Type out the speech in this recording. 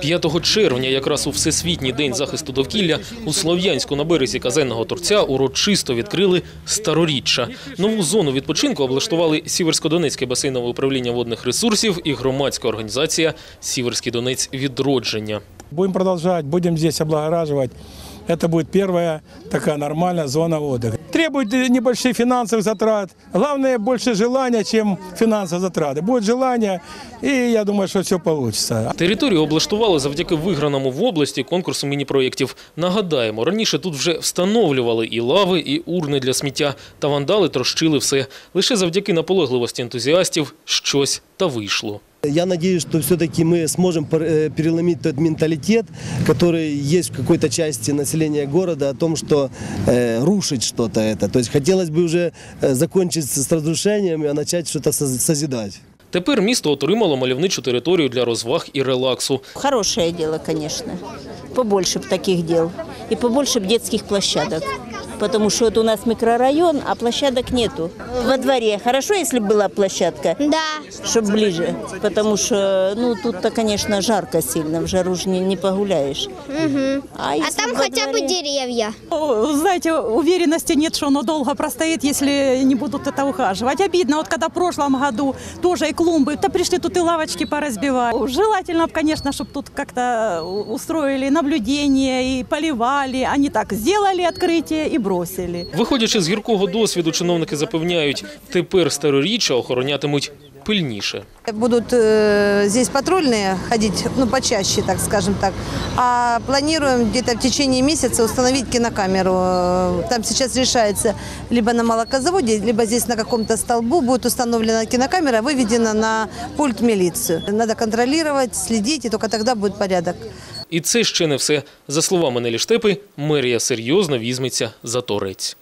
5 червня, якраз у Всесвітній день захисту довкілля, у Слов'янську на березі казенного торця урочисто відкрили староріччя. Нову зону відпочинку облаштували Сіверсько-Донецьке басейнове управління водних ресурсів і громадська організація Сіверський Донець відродження. Будем продолжать, будем здесь облагораживать. Это будет первая такая нормальная зона отдыха Требует небольших финансовых затрат. Главное, больше желания, чем финансовые затраты. Будет желание, и я думаю, что все получится. Територію облаштували завдяки виграному в області конкурсу міні-проєктів. Нагадаємо, раніше тут вже встановлювали і лави, і урни для сміття, та вандали трощили все. Лише завдяки наполегливості ентузіастів щось та вийшло. Я надеюсь, что все-таки мы сможем пер- э, переломить тот менталитет, который есть в какой-то части населения города о том, что э, рушить что-то это. То есть хотелось бы уже э, закончить с разрушением, а начать что-то соз- созидать. Тепер місто отримало мальовничу територію для розваг і релаксу. Хорошее дело, конечно. Побольше б таких дел. И побольше б детских площадок. Потому что вот у нас микрорайон, а площадок нету. Во дворе хорошо, если бы была площадка, Да. чтобы ближе. Потому что, ну, тут-то, конечно, жарко сильно, в жару ж не, не погуляешь. А, А если там хотя бы дворе? деревья. О, Знаете, уверенности нет, что оно долго простоит, если не будут это ухаживать. Обидно, вот когда в прошлом году тоже и клумбы, то пришли тут и лавочки поразбивать. Желательно, конечно, чтобы тут как-то устроили наблюдение и поливали, а не так сделали открытие и бросили. Виходячи з гіркого досвіду, чиновники запевняють, тепер староріччя охоронятимуть пильніше. Будут э, здесь патрульные ходить, ну, почаще, так скажем так. А планируем где-то в течение месяца установить кинокамеру. Э, Там сейчас решается либо на молокозаводе, либо здесь на каком-то столбу будет установлена кинокамера, выведена на пульт милицию. Надо контролировать, следить, и только тогда будет порядок. І це ще не все. За словами Нелі Штепи, мерія серйозно візьметься за торець.